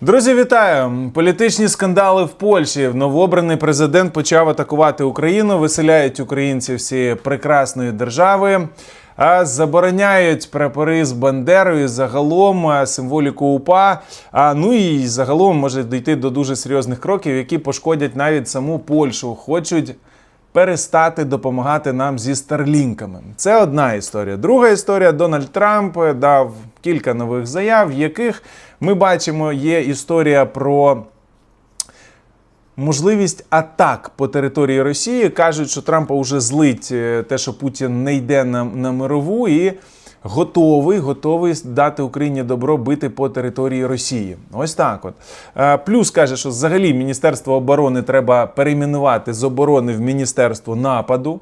Друзі, вітаю! Політичні скандали в Польщі. Новообраний президент почав атакувати Україну, виселяють українців всі прекрасної держави, а забороняють прапори з Бандерою, загалом символіку УПА. А ну і загалом може дійти до дуже серйозних кроків, які пошкодять навіть саму Польщу. Хочуть перестати допомагати нам зі старлінками. Це одна історія. Друга історія: Дональд Трамп дав кілька нових заяв, в яких ми бачимо, є історія про. Можливість атак по території Росії кажуть, що Трампа вже злить е, те, що Путін не йде на, на мирову і готовий, готовий дати Україні добро бити по території Росії. Ось так. От Е, плюс каже, що взагалі Міністерство оборони треба перейменувати з оборони в Міністерство нападу.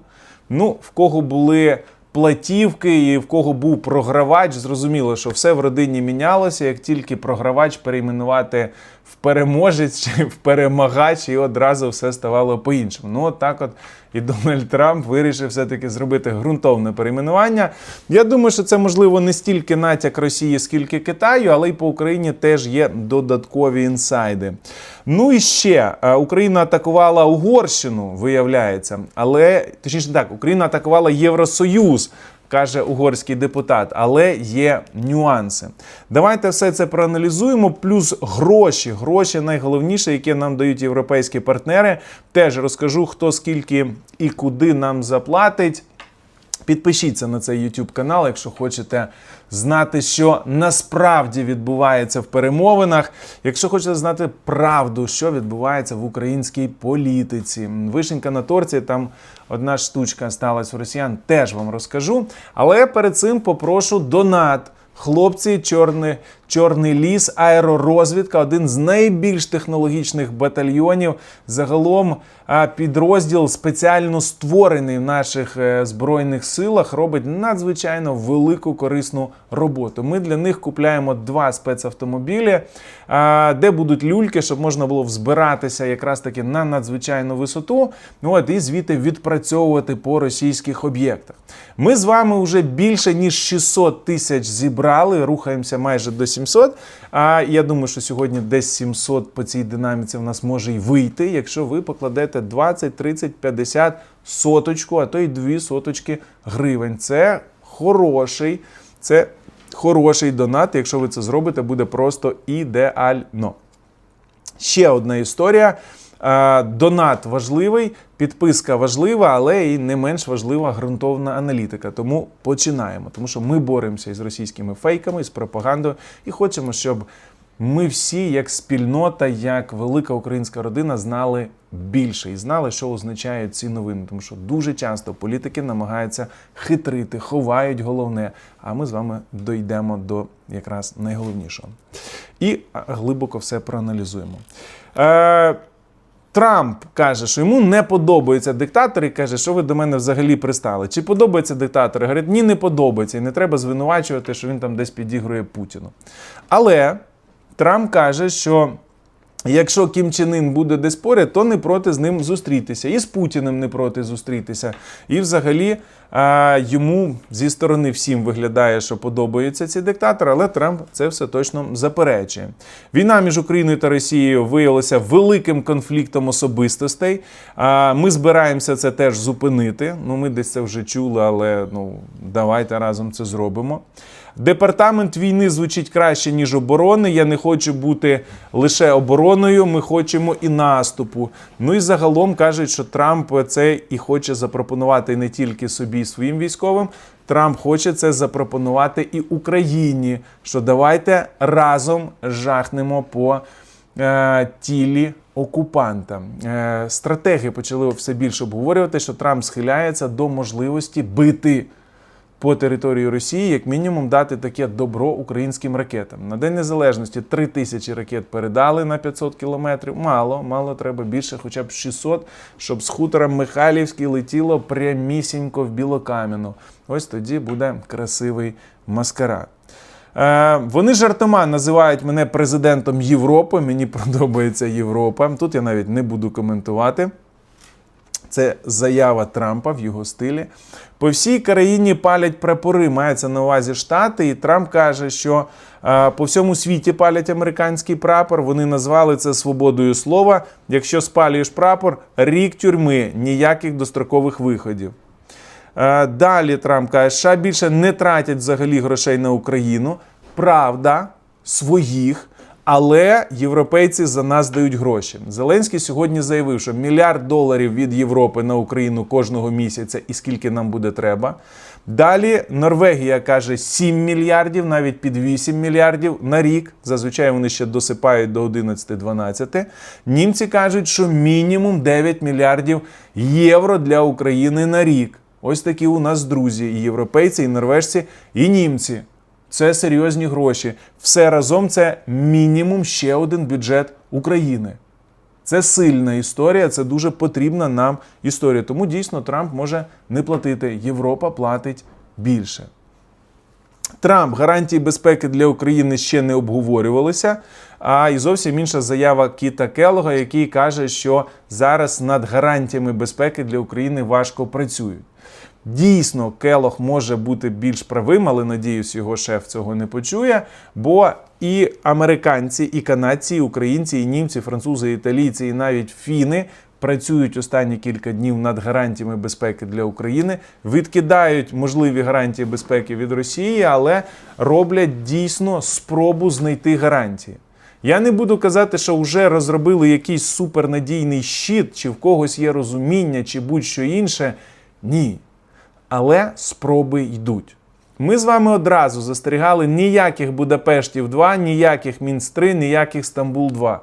Ну, в кого були платівки і в кого був програвач, зрозуміло, що все в родині мінялося, як тільки програвач перейменувати в переможець чи в перемагач, і одразу все ставало по-іншому. Ну, от так от і Дональд Трамп вирішив все-таки зробити ґрунтовне перейменування. Я думаю, що це можливо не стільки натяк Росії, скільки Китаю, але й по Україні теж є додаткові інсайди. Ну і ще е, Україна атакувала Угорщину, виявляється, але точніше так, Україна атакувала Євросоюз. Каже угорський депутат, але є нюанси. Давайте все це проаналізуємо. Плюс гроші. Гроші найголовніше, які нам дають європейські партнери. Теж розкажу, хто скільки і куди нам заплатить. Підпишіться на цей YouTube канал, якщо хочете знати, що насправді відбувається в перемовинах. Якщо хочете знати правду, що відбувається в українській політиці. Вишенька на торці, там одна штучка сталася у росіян, теж вам розкажу. Але перед цим попрошу донат. Хлопці, чорний, чорний ліс, аеророзвідка, один з найбільш технологічних батальйонів. Загалом підрозділ спеціально створений в наших е, збройних силах, робить надзвичайно велику корисну роботу. Ми для них купляємо два спецавтомобілі, де будуть люльки, щоб можна було взбиратися якраз таки на надзвичайну висоту. Ну от і звідти відпрацьовувати по російських об'єктах. Ми з вами вже більше ніж 600 тисяч зібрали, рухаємося майже до 700. А я думаю, що сьогодні десь 700 по цій динаміці в нас може й вийти, якщо ви покладете 20, 30, 50 соточку, а то й 2 соточки гривень. Це хороший, це хороший донат. Якщо ви це зробите, буде просто ідеально. Ще одна історія. Е, Донат важливий, підписка важлива, але і не менш важлива ґрунтовна аналітика. Тому починаємо. Тому що ми боремося із російськими фейками, з пропагандою, і хочемо, щоб ми всі, як спільнота, як велика українська родина, знали більше і знали, що означають ці новини. Тому що дуже часто політики намагаються хитрити, ховають головне. А ми з вами дійдемо до якраз найголовнішого. І глибоко все проаналізуємо. Е, Трамп каже, що йому не подобаються диктатори, і каже, що ви до мене взагалі пристали. Чи подобається диктатори? Говорить, ні, не подобається. І не треба звинувачувати, що він там десь підігрує Путіну. Але Трамп каже, що. Якщо Кім Чен Ін буде десь поряд, то не проти з ним зустрітися. І з Путіним не проти зустрітися. І взагалі а, йому зі сторони всім виглядає, що подобаються ці диктатори, але Трамп це все точно заперечує. Війна між Україною та Росією виявилася великим конфліктом особистостей. А, ми збираємося це теж зупинити. Ну, ми десь це вже чули, але ну давайте разом це зробимо. Департамент війни звучить краще, ніж оборони. Я не хочу бути лише обороною, ми хочемо і наступу. Ну і загалом кажуть, що Трамп це і хоче запропонувати не тільки собі і своїм військовим. Трамп хоче це запропонувати і Україні. Що давайте разом жахнемо по е, тілі окупанта. Е, стратеги почали все більше обговорювати, що Трамп схиляється до можливості бити по території Росії, як мінімум, дати таке добро українським ракетам. На День Незалежності 3 тисячі ракет передали на 500 кілометрів. Мало, мало треба більше, хоча б 600, щоб з хутора Михайлівський летіло прямісінько в Білокам'яну. Ось тоді буде красивий маскарад. Е, вони жартома називають мене президентом Європи. Мені подобається Європа. Тут я навіть не буду коментувати. Це заява Трампа в його стилі. По всій країні палять прапори, мається на увазі штати, і Трамп каже, що е, по всьому світі палять американський прапор. Вони назвали це свободою слова. Якщо спалюєш прапор, рік тюрми, ніяких дострокових виходів. Е, Далі Трамп каже, США більше не тратять взагалі грошей на Україну. Правда, своїх. Але європейці за нас дають гроші. Зеленський сьогодні заявив, що мільярд доларів від Європи на Україну кожного місяця і скільки нам буде треба. Далі Норвегія каже 7 мільярдів, навіть під 8 мільярдів на рік. Зазвичай вони ще досипають до 11-12. Німці кажуть, що мінімум 9 мільярдів євро для України на рік. Ось такі у нас друзі: і європейці, і норвежці, і німці. Це серйозні гроші. Все разом це мінімум ще один бюджет України. Це сильна історія, це дуже потрібна нам історія. Тому дійсно Трамп може не платити. Європа платить більше. Трамп гарантії безпеки для України ще не обговорювалися. А і зовсім інша заява Кіта Келога, який каже, що зараз над гарантіями безпеки для України важко працюють. Дійсно, Келох може бути більш правим, але надіюсь, його шеф цього не почує. Бо і американці, і канадці, і українці, і німці, французи, і італійці, і навіть фіни працюють останні кілька днів над гарантіями безпеки для України, відкидають можливі гарантії безпеки від Росії, але роблять дійсно спробу знайти гарантії. Я не буду казати, що вже розробили якийсь супернадійний щит, чи в когось є розуміння, чи будь-що інше. Ні. Але спроби йдуть. Ми з вами одразу застерігали ніяких Будапештів 2, ніяких Мінськ 3, ніяких Стамбул 2.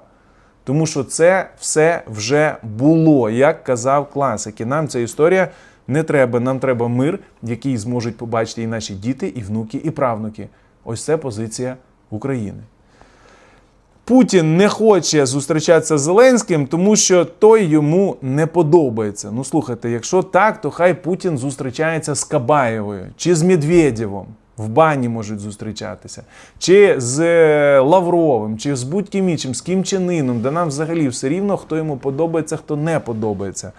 Тому що це все вже було, як казав класик. І нам ця історія не треба. Нам треба мир, який зможуть побачити і наші діти, і внуки, і правнуки. Ось це позиція України. Путін не хоче зустрічатися з Зеленським, тому що той йому не подобається. Ну слухайте, якщо так, то хай Путін зустрічається з Кабаєвою чи з Медведєвом. В бані можуть зустрічатися, чи з е, Лавровим, чи з будь-ким іншим, з Кім Чен Іном, де нам взагалі все рівно, хто йому подобається, хто не подобається.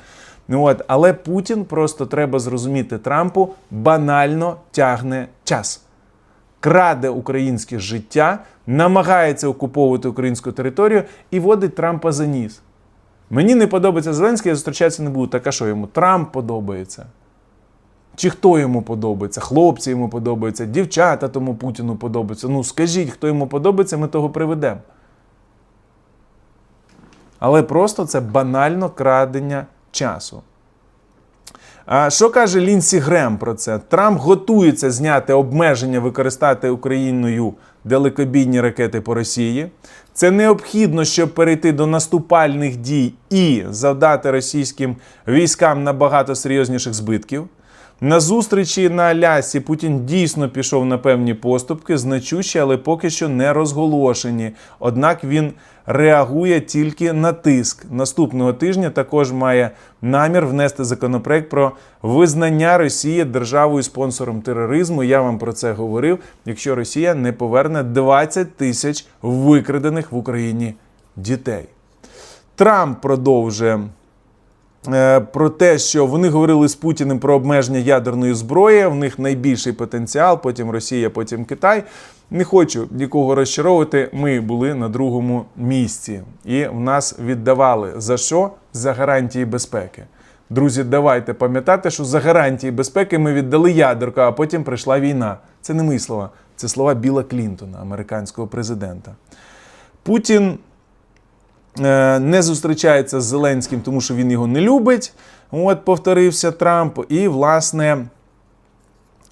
Ну от, але Путін просто треба зрозуміти Трампу банально тягне час краде українське життя, намагається окуповувати українську територію і водить Трампа за ніс. Мені не подобається Зеленський, я зустрічатися не буду. Так а що йому? Трамп подобається. Чи хто йому подобається? Хлопці йому подобаються, дівчата тому Путіну подобаються. Ну скажіть, хто йому подобається, ми того приведемо. Але просто це банально крадення часу. Що каже Лінсі Грем про це? Трамп готується зняти обмеження використати Україною далекобійні ракети по Росії. Це необхідно, щоб перейти до наступальних дій і завдати російським військам набагато серйозніших збитків. На зустрічі на Алясі Путін дійсно пішов на певні поступки, значущі, але поки що не розголошені. Однак він реагує тільки на тиск. Наступного тижня також має намір внести законопроект про визнання Росії державою спонсором тероризму. Я вам про це говорив. Якщо Росія не поверне 20 тисяч викрадених в Україні дітей. Трамп продовжує. Е, Про те, що вони говорили з Путіним про обмеження ядерної зброї, в них найбільший потенціал, потім Росія, потім Китай. Не хочу нікого розчаровувати. Ми були на другому місці, і в нас віддавали за що? За гарантії безпеки. Друзі, давайте пам'ятати, що за гарантії безпеки ми віддали ядерку, а потім прийшла війна. Це не мої слова, це слова Біла Клінтона, американського президента. Путін е, не зустрічається з Зеленським, тому що він його не любить. От повторився Трамп. І, власне,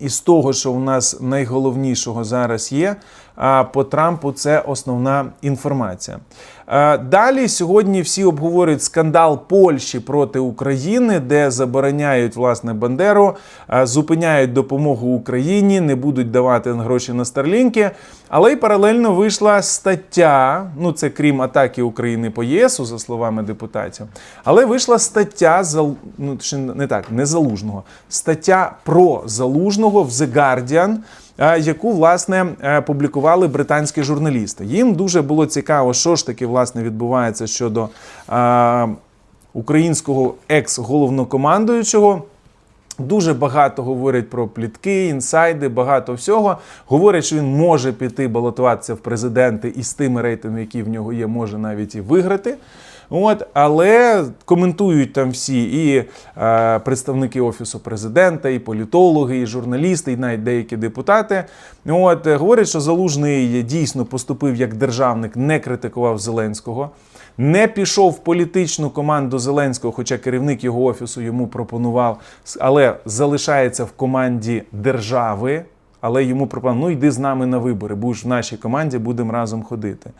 із того, що у нас найголовнішого зараз є, по Трампу це основна інформація. Е, Далі сьогодні всі обговорюють скандал Польщі проти України, де забороняють власне Бандеру, е, зупиняють допомогу Україні, не будуть давати гроші на старлінки. Але й паралельно вийшла стаття. Ну це крім атаки України по ЄСу, за словами депутатів. Але вийшла стаття ну, не так, не залужного. Стаття про залужного в The Guardian, яку власне е, публікували британські журналісти. Їм дуже було цікаво, що ж таки власне відбувається щодо. українського екс-головнокомандуючого. Дуже багато говорять про плітки, інсайди, багато всього. Говорять, що він може піти балотуватися в президенти і з тими рейтингами, які в нього є, може навіть і виграти. От, але коментують там всі і е, представники офісу президента, і політологи, і журналісти, і навіть деякі депутати. От е, говорять, що залужний дійсно поступив як державник, не критикував Зеленського. Не пішов в політичну команду Зеленського, хоча керівник його офісу йому пропонував, але залишається в команді держави. Але йому пропонував, ну йди з нами на вибори, будеш в нашій команді, будемо разом ходити.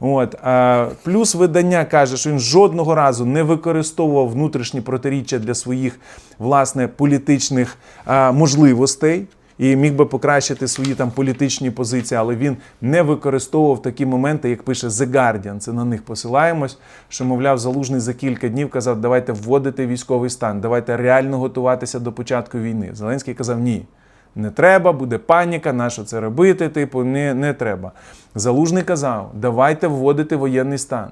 От. А, плюс видання каже, що він жодного разу не використовував внутрішні протиріччя для своїх власне політичних а, можливостей. І міг би покращити свої там політичні позиції, але він не використовував такі моменти, як пише The Guardian. Це на них посилаємось. Що, мовляв, залужний за кілька днів казав, давайте вводити військовий стан, давайте реально готуватися до початку війни. Зеленський казав ні. Не треба, буде паніка, на що це робити? Типу, не, не треба. Залужний казав, давайте вводити воєнний стан.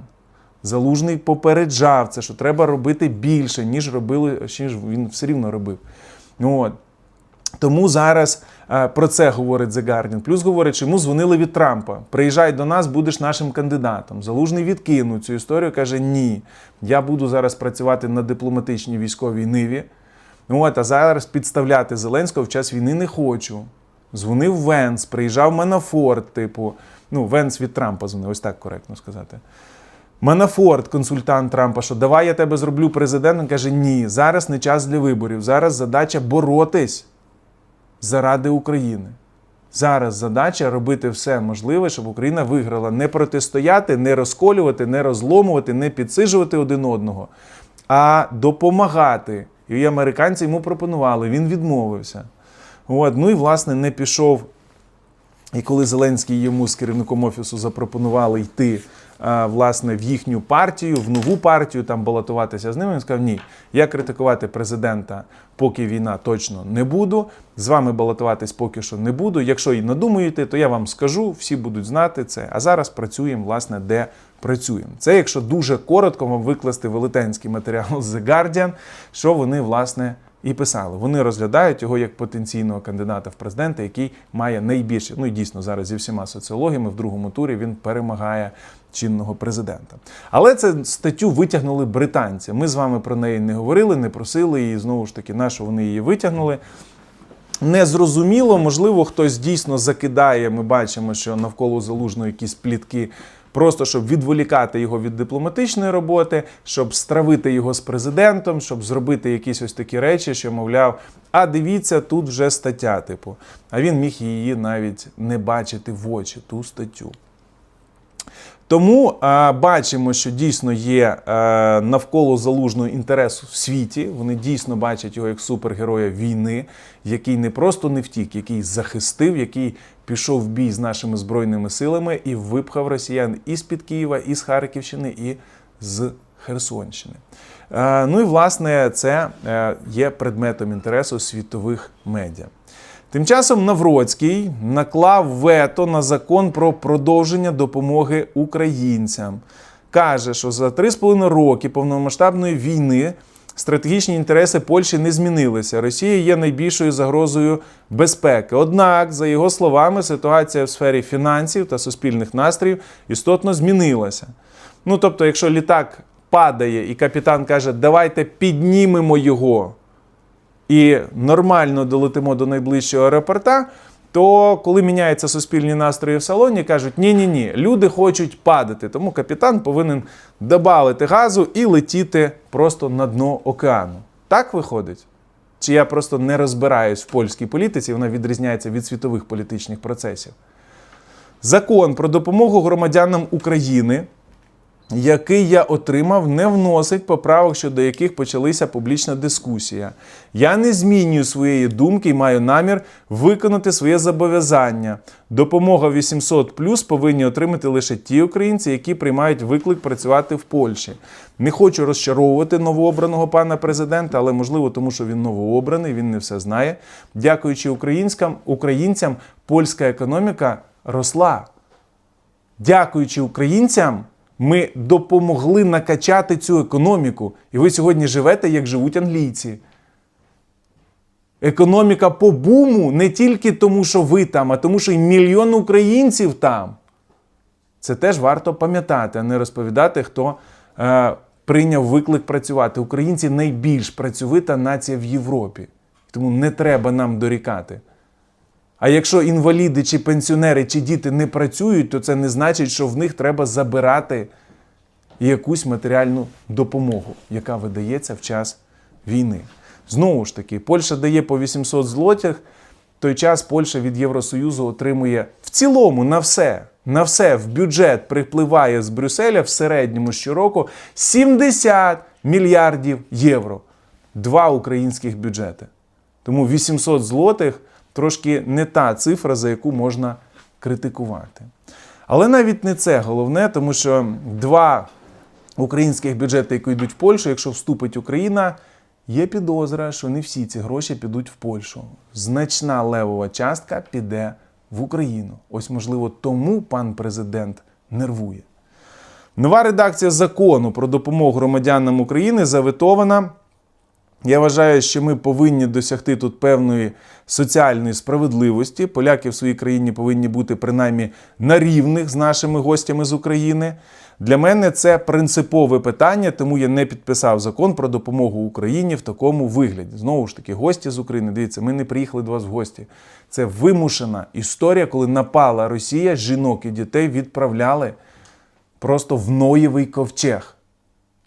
Залужний попереджав це, що треба робити більше, ніж робили, ніж він все рівно робив. От. Тому зараз е, про це говорить The Guardian. Плюс говорить, що йому дзвонили від Трампа. Приїжджай до нас, будеш нашим кандидатом. Залужний відкинув цю історію. каже: Ні, я буду зараз працювати на дипломатичній військовій ниві. Ну от, а зараз підставляти Зеленського в час війни не хочу. Дзвонив Венс, приїжджав Манафорт, типу, ну, Венс від Трампа дзвонив, ось так коректно сказати. Манафорт, консультант Трампа, що давай я тебе зроблю президентом. Каже, ні, зараз не час для виборів. Зараз задача боротись заради України. Зараз задача робити все можливе, щоб Україна виграла. Не протистояти, не розколювати, не розломувати, не підсижувати один одного, а допомагати. І американці йому пропонували, він відмовився. От, ну і власне не пішов. І коли Зеленський йому з керівником офісу запропонували йти власне в їхню партію, в нову партію, там балотуватися з ними, він сказав: ні, я критикувати президента, поки війна точно не буду. З вами балотуватись поки що не буду. Якщо і надумаєте, то я вам скажу, всі будуть знати це. А зараз працюємо, власне, де працюємо. Це якщо дуже коротко вам викласти велетенський матеріал з The Guardian, що вони власне. І писали, вони розглядають його як потенційного кандидата в президенти, який має найбільше. Ну і дійсно зараз зі всіма соціологіями в другому турі він перемагає чинного президента. Але це статтю витягнули британці. Ми з вами про неї не говорили, не просили і знову ж таки, на що вони її витягнули. Незрозуміло, можливо, хтось дійсно закидає. Ми бачимо, що навколо залужного якісь плітки. Просто щоб відволікати його від дипломатичної роботи, щоб стравити його з президентом, щоб зробити якісь ось такі речі, що мовляв, а дивіться, тут вже стаття, типу. А він міг її навіть не бачити в очі, ту статтю. Тому а, бачимо, що дійсно є а, навколо залужного інтересу в світі. Вони дійсно бачать його як супергероя війни, який не просто не втік, який захистив, який пішов в бій з нашими збройними силами і випхав росіян і з під Києва, і з Харківщини, і з Херсонщини. Ну і власне це е, є предметом інтересу світових медіа. Тим часом Навроцький наклав вето на закон про продовження допомоги українцям. Каже, що за 3,5 роки повномасштабної війни стратегічні інтереси Польщі не змінилися. Росія є найбільшою загрозою безпеки. Однак, за його словами, ситуація в сфері фінансів та суспільних настроїв істотно змінилася. Ну тобто, якщо літак падає і капітан каже, давайте піднімемо його і нормально долетимо до найближчого аеропорта, то коли міняються суспільні настрої в салоні, кажуть, ні-ні ні, люди хочуть падати, тому капітан повинен додати газу і летіти просто на дно океану. Так виходить? Чи я просто не розбираюсь в польській політиці, вона відрізняється від світових політичних процесів. Закон про допомогу громадянам України який я отримав, не вносить поправок, щодо яких почалася публічна дискусія. Я не змінюю своєї думки і маю намір виконати своє зобов'язання. Допомога 800 повинні отримати лише ті українці, які приймають виклик працювати в Польщі. Не хочу розчаровувати новообраного пана президента, але можливо, тому що він новообраний, він не все знає. Дякуючи українцям, польська економіка росла. Дякуючи українцям Ми допомогли накачати цю економіку. І ви сьогодні живете, як живуть англійці. Економіка по буму не тільки тому, що ви там, а тому, що й мільйон українців там. Це теж варто пам'ятати, а не розповідати, хто е, прийняв виклик працювати. Українці найбільш працьовита нація в Європі. Тому не треба нам дорікати. А якщо інваліди, чи пенсіонери, чи діти не працюють, то це не значить, що в них треба забирати якусь матеріальну допомогу, яка видається в час війни. Знову ж таки, Польща дає по 800 злотих, в той час Польща від Євросоюзу отримує в цілому на все, на все в бюджет припливає з Брюсселя в середньому щороку 70 мільярдів євро. Два українських бюджети. Тому 800 злотих трошки не та цифра, за яку можна критикувати. Але навіть не це головне, тому що два українських бюджети, які йдуть в Польщу, якщо вступить Україна, є підозра, що не всі ці гроші підуть в Польщу. Значна левова частка піде в Україну. Ось, можливо, тому пан президент нервує. Нова редакція закону про допомогу громадянам України заветована. Я вважаю, що ми повинні досягти тут певної соціальної справедливості. Поляки в своїй країні повинні бути принаймні на рівних з нашими гостями з України. Для мене це принципове питання, тому я не підписав закон про допомогу Україні в такому вигляді. Знову ж таки, гості з України. Дивіться, ми не приїхали до вас в гості. Це вимушена історія, коли напала Росія, жінок і дітей відправляли просто в Ноєвий ковчег.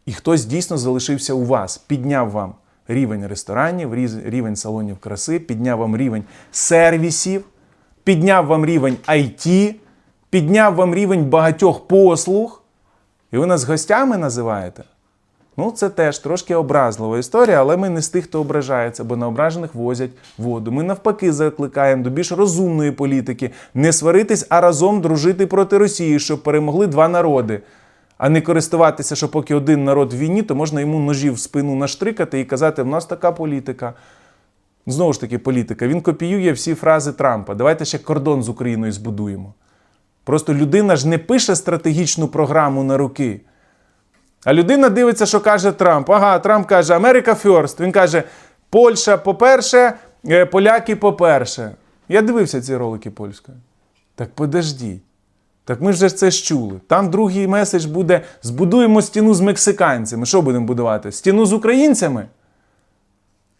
І хтось дійсно залишився у вас, підняв вам рівень ресторанів, рівень салонів краси, підняв вам рівень сервісів, підняв вам рівень IT, підняв вам рівень багатьох послуг. І ви нас гостями називаєте? Ну, це теж трошки образлива історія, але ми не з тих, хто ображається, бо на ображених возять воду. Ми навпаки закликаємо до більш розумної політики, не сваритись, а разом дружити проти Росії, щоб перемогли два народи. А не користуватися, що поки один народ в війні, то можна йому ножів в спину наштрикати і казати, в нас така політика. Знову ж таки, політика. Він копіює всі фрази Трампа. Давайте ще кордон з Україною збудуємо. Просто людина ж не пише стратегічну програму на руки. А людина дивиться, що каже Трамп. Ага, Трамп каже Америка first. Він каже, Польща по-перше, е, поляки по-перше. Я дивився ці ролики польською. Так подождіть. Так ми вже це ж чули. Там другий меседж буде: збудуємо стіну з мексиканцями. Що будемо будувати? Стіну з українцями?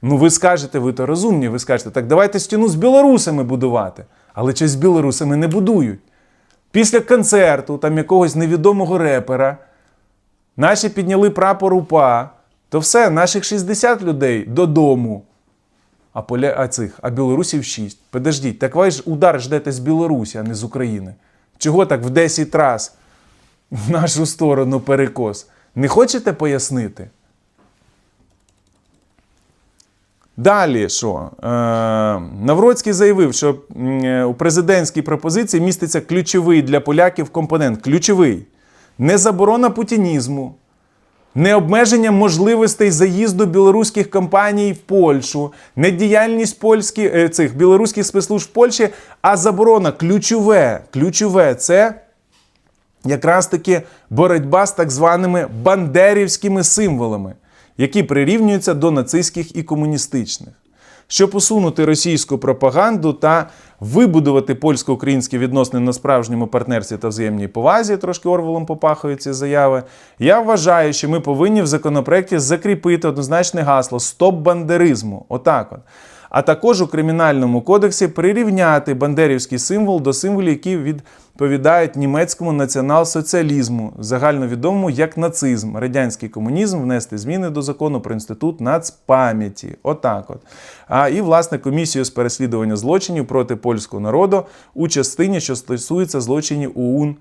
Ну, ви скажете, ви то розумні, ви скажете, так давайте стіну з білорусами будувати. Але чи з білорусами не будують? Після концерту там якогось невідомого репера наші підняли прапор УПА, то все, наших 60 людей додому. А, поля... а цих, а білорусів 6. Подождіть, так ви ж удар ждете з Білорусі, а не з України. Чого так в 10 раз в нашу сторону перекос? Не хочете пояснити? Далі що? Е, Навроцький заявив, що е, у президентській пропозиції міститься ключовий для поляків компонент. Ключовий. Не заборона путінізму, не обмеження можливостей заїзду білоруських компаній в Польщу, не діяльність е, цих білоруських спецслужб в Польщі, а заборона ключове. Ключове це якраз таки боротьба з так званими бандерівськими символами, які прирівнюються до нацистських і комуністичних. Щоб усунути російську пропаганду та вибудувати польсько-українські відносини на справжньому партнерстві та взаємній повазі, трошки Орвелом попахують ці заяви. Я вважаю, що ми повинні в законопроекті закріпити однозначне гасло Стоп бандеризму. Отак от. А також у кримінальному кодексі прирівняти бандерівський символ до символів, які відповідають німецькому націонал-соціалізму, загальновідомому як нацизм, радянський комунізм, внести зміни до закону про інститут нацпам'яті. Отак от. А і власне комісію з переслідування злочинів проти польського народу у частині, що стосується злочинів ОУН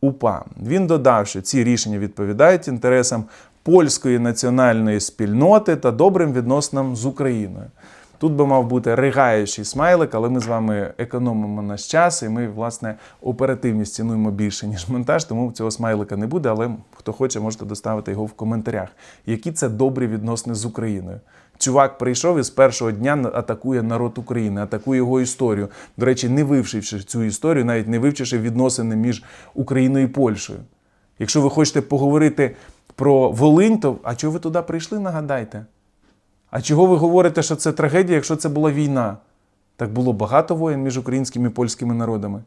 УПА. Він додав, що ці рішення відповідають інтересам польської національної спільноти та добрим відносинам з Україною. Тут би мав бути ригаючий смайлик, але ми з вами економимо наш час, і ми, власне, оперативність цінуємо більше, ніж монтаж, тому цього смайлика не буде. Але хто хоче, можете доставити його в коментарях. Які це добрі відносини з Україною? Чувак прийшов і з першого дня атакує народ України, атакує його історію. До речі, не вивчивши цю історію, навіть не вивчивши відносини між Україною і Польщею. Якщо ви хочете поговорити про Волинь, то а чого ви туди прийшли, нагадайте? А чого ви говорите, що це трагедія, якщо це була війна? Так було багато воєн між українськими і польськими народами.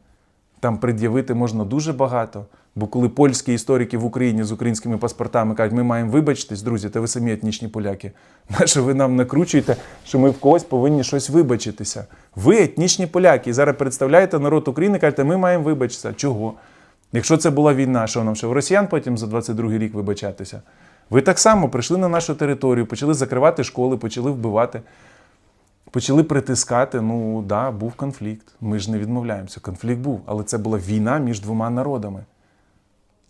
Там пред'явити можна дуже багато. Бо коли польські історики в Україні з українськими паспортами кажуть, ми маємо вибачитись, друзі, та ви самі етнічні поляки. Наше ви нам накручуєте, що ми в когось повинні щось вибачитися. Ви етнічні поляки. І зараз представляєте народ України, кажете, ми маємо вибачитися. Чого? Якщо це була війна, що нам ще в росіян потім за 22-й рік вибачатися? Ви так само прийшли на нашу територію, почали закривати школи, почали вбивати, почали притискати. Ну да, був конфлікт. Ми ж не відмовляємося. Конфлікт був, але це була війна між двома народами.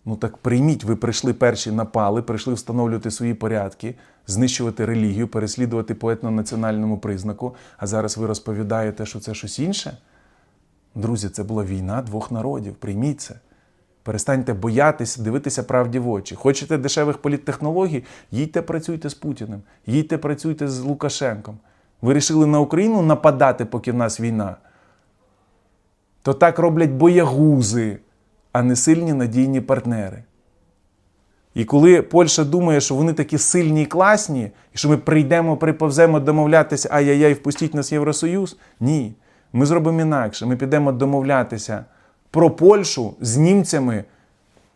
Ну так прийміть, ви прийшли перші напали, прийшли встановлювати свої порядки, знищувати релігію, переслідувати по етнонаціональному признаку, а зараз ви розповідаєте, що це щось інше. Друзі, це була війна двох народів. Прийміть це. Перестаньте боятися, дивитися правді в очі. Хочете дешевих політтехнологій? Їдьте працюйте з Путіним, їдьте працюйте з Лукашенком. Ви рішили на Україну нападати, поки в нас війна. То так роблять боягузи, а не сильні надійні партнери. І коли Польща думає, що вони такі сильні і класні, і що ми прийдемо, приповземо домовлятися, ай-яй-яй, впустіть нас в Євросоюз, ні. Ми зробимо інакше. Ми підемо домовлятися про Польщу з німцями,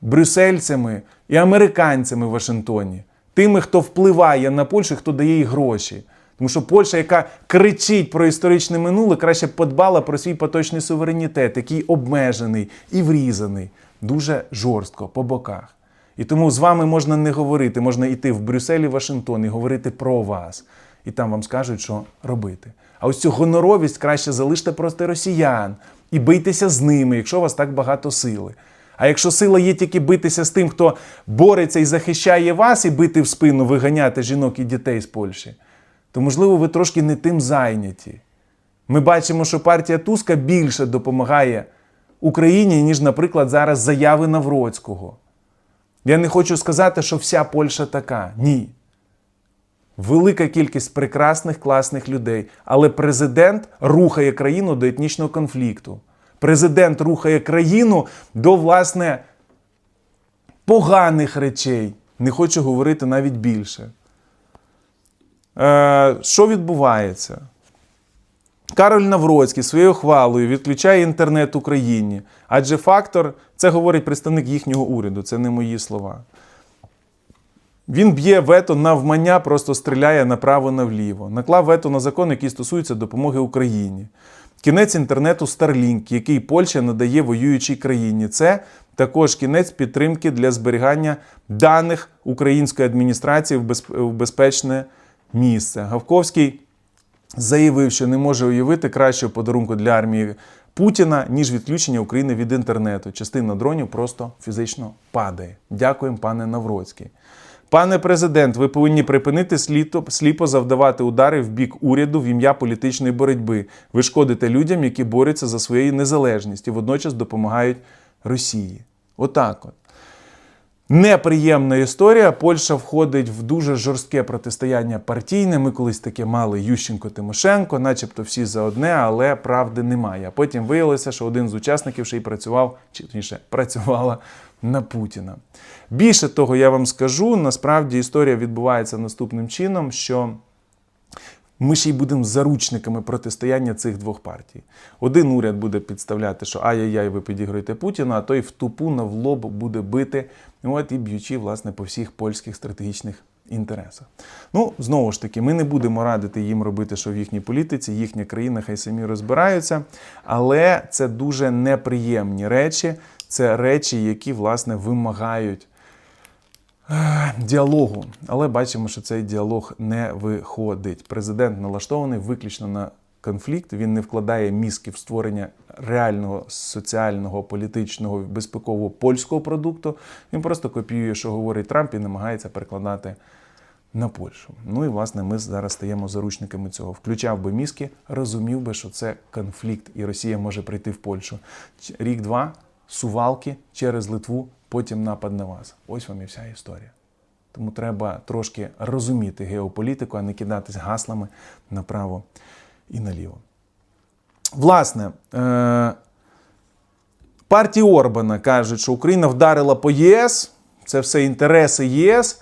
брюссельцями і американцями в Вашингтоні. Тими, хто впливає на Польщу, хто дає їй гроші. Тому що Польща, яка кричить про історичне минуле, краще подбала про свій поточний суверенітет, який обмежений і врізаний дуже жорстко по боках. І тому з вами можна не говорити, можна йти в Брюссель і Вашингтон і говорити про вас. І там вам скажуть, що робити. А ось цю гоноровість краще залиште просто росіян і бийтеся з ними, якщо у вас так багато сили. А якщо сила є тільки битися з тим, хто бореться і захищає вас, і бити в спину, виганяти жінок і дітей з Польщі, то можливо ви трошки не тим зайняті. Ми бачимо, що партія Туска більше допомагає Україні, ніж, наприклад, зараз заяви Навроцького. Я не хочу сказати, що вся Польща така. Ні. Велика кількість прекрасних, класних людей. Але президент рухає країну до етнічного конфлікту. Президент рухає країну до, власне, поганих речей. Не хочу говорити навіть більше. Е, що відбувається? Кароль Навроцький своєю хвалою відключає інтернет Україні. Адже фактор, це говорить представник їхнього уряду, це не мої слова. Він б'є вето навмання, просто стріляє направо-навліво. Наклав вето на закон, який стосується допомоги Україні. Кінець інтернету Starlink, який Польща надає воюючій країні. Це також кінець підтримки для зберігання даних української адміністрації в безп- в безпечне місце. Гавковський заявив, що не може уявити кращого подарунку для армії Путіна, ніж відключення України від інтернету. Частина дронів просто фізично падає. Дякуємо, пане Навроцький. Пане президент, ви повинні припинити сліпо, сліпо завдавати удари в бік уряду в ім'я політичної боротьби. Ви шкодите людям, які борються за свою незалежність і водночас допомагають Росії. Отак от. Неприємна історія. Польща входить в дуже жорстке протистояння партійне. Ми колись таке мали Ющенко Тимошенко, начебто всі за одне, але правди немає. Потім виявилося, що один з учасників ще й працював, чи точніше, працювала на Путіна. Більше того, я вам скажу, насправді історія відбувається наступним чином, що. Ми ще й будемо заручниками протистояння цих двох партій. Один уряд буде підставляти, що ай-яй-яй, ви підігруєте Путіна, а той в тупу на в лоб буде бити, от і б'ючи, власне, по всіх польських стратегічних інтересах. Ну, знову ж таки, ми не будемо радити їм робити, що в їхній політиці, їхня країна, хай самі розбираються. Але це дуже неприємні речі. Це речі, які, власне, вимагають діалогу. Але бачимо, що цей діалог не виходить. Президент налаштований виключно на конфлікт. Він не вкладає мізки в створення реального соціального, політичного, безпекового польського продукту. Він просто копіює, що говорить Трамп, і намагається перекладати на Польщу. Ну і власне ми зараз стаємо заручниками цього. Включав би мізки, розумів би, що це конфлікт, і Росія може прийти в Польщу. Рік-два, сувалки через Литву, потім напад на вас. Ось вам і вся історія. Тому треба трошки розуміти геополітику, а не кидатись гаслами направо і наліво. Власне, е- партії Орбана кажуть, що Україна вдарила по ЄС. це все інтереси ЄС.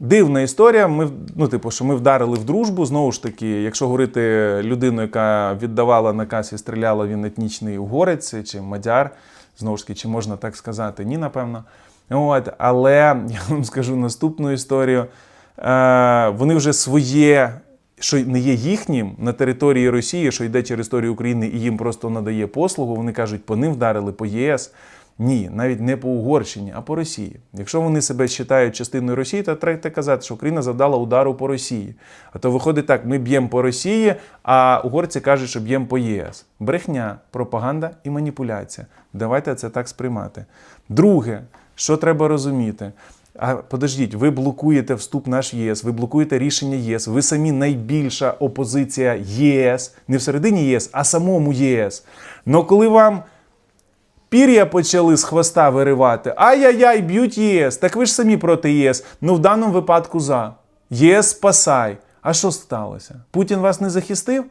Дивна історія. Ми ну, типу, що ми вдарили в дружбу. Знову ж таки, якщо говорити людину, яка віддавала наказ і стріляла, він етнічний угорець чи мадяр. Знову ж таки, чи можна так сказати? Ні, напевно. От, але я вам скажу наступну історію. Е, вони вже своє, що не є їхнім на території Росії, що йде через територію України і їм просто надає послугу. Вони кажуть, по ним вдарили по ЄС. Ні, навіть не по Угорщині, а по Росії. Якщо вони себе вважають частиною Росії, то треба казати, що Україна завдала удару по Росії. А то виходить так: ми б'ємо по Росії, а угорці кажуть, що б'ємо по ЄС. Брехня, пропаганда і маніпуляція. Давайте це так сприймати. Друге, що треба розуміти. А подождіть, ви блокуєте вступ наш ЄС, ви блокуєте рішення ЄС. Ви самі найбільша опозиція ЄС, не всередині ЄС, а самому ЄС. Но коли вам пір'я почали з хвоста виривати, ай-яй-яй, б'ють ЄС. Так ви ж самі проти ЄС. Ну в даному випадку за. ЄС спасай. А що сталося? Путін вас не захистив?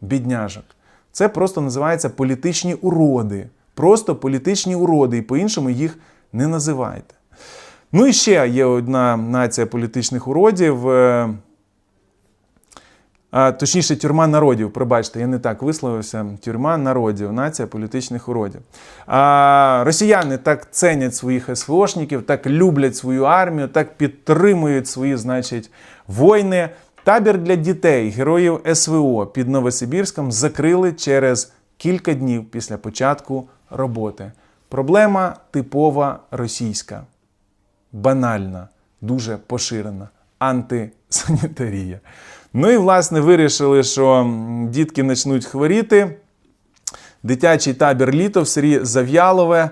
Бідняжок. Це просто називається політичні уроди. Просто політичні уроди, і по-іншому їх не називайте. Ну і ще є одна нація політичних уродів. Точніше, тюрма народів. Пробачте, я не так висловився. Тюрма народів, нація політичних уродів. А, росіяни так ценять своїх СВОшників, так люблять свою армію, так підтримують свої, значить, війни. Табір для дітей, героїв СВО під Новосибірськом закрили через кілька днів після початку роботи. Проблема типова російська банальна, дуже поширена антисанітарія. Ну і власне вирішили, що дітки почнуть хворіти. Дитячий табір літо в селі Зав'ялове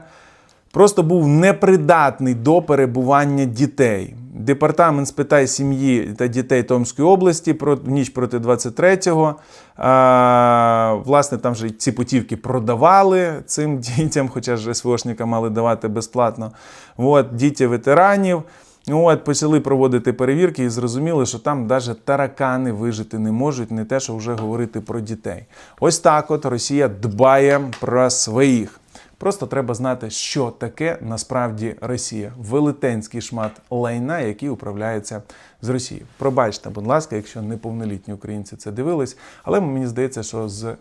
просто був непридатний до перебування дітей. Департамент з питань сім'ї та дітей Томської області в ніч проти 23-го. Власне, там же ці путівки продавали цим дітям, хоча ж СВОшника мали давати безплатно. От, діти ветеранів. От, почали проводити перевірки і зрозуміли, що там навіть таракани вижити не можуть, не те, що вже говорити про дітей. Ось так от Росія дбає про своїх. Просто треба знати, що таке насправді Росія. Велетенський шмат лайна, який управляється з Росії. Пробачте, будь ласка, якщо неповнолітні українці це дивились, але мені здається, що з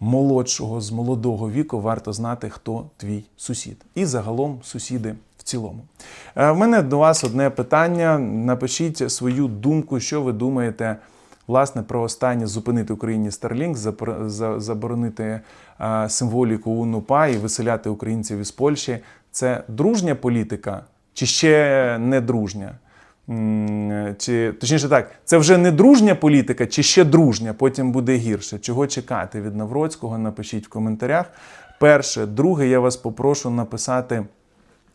молодшого, з молодого віку варто знати, хто твій сусід. І загалом сусіди цілому. Е, В мене до вас одне питання. Напишіть свою думку, що ви думаєте. Власне, про останнє зупинити Україні Starlink, заборонити е, символіку УНУПА і виселяти українців із Польщі. Це дружня політика чи ще не дружня? Чи точніше так, це вже не дружня політика, чи ще дружня, потім буде гірше. Чого чекати від Навроцького? Напишіть в коментарях. Перше, друге, я вас попрошу написати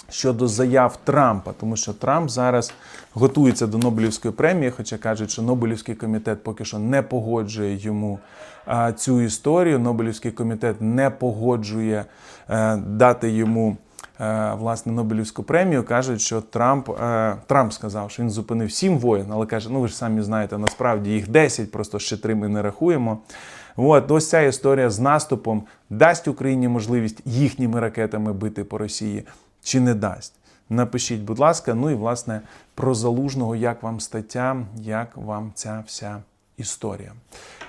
щодо заяв Трампа, тому що Трамп зараз готується до Нобелівської премії, хоча кажуть, що Нобелівський комітет поки що не погоджує йому цю історію. Нобелівський комітет не погоджує е, дати йому. е, Власне, Нобелівську премію кажуть, що Трамп е, Трамп сказав, що він зупинив сім воєн, але каже: ну ви ж самі знаєте, насправді їх 10, просто ще три ми не рахуємо. От ось ця історія з наступом дасть Україні можливість їхніми ракетами бити по Росії чи не дасть. Напишіть, будь ласка, ну і власне про залужного, як вам стаття, як вам ця вся історія.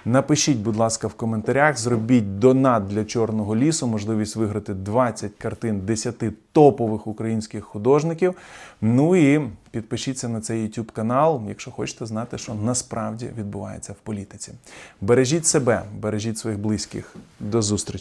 Напишіть, будь ласка, в коментарях, зробіть донат для Чорного лісу, можливість виграти 20 картин 10 топових українських художників. Ну і підпишіться на цей YouTube канал, якщо хочете знати, що насправді відбувається в політиці. Бережіть себе, бережіть своїх близьких. До зустрічі!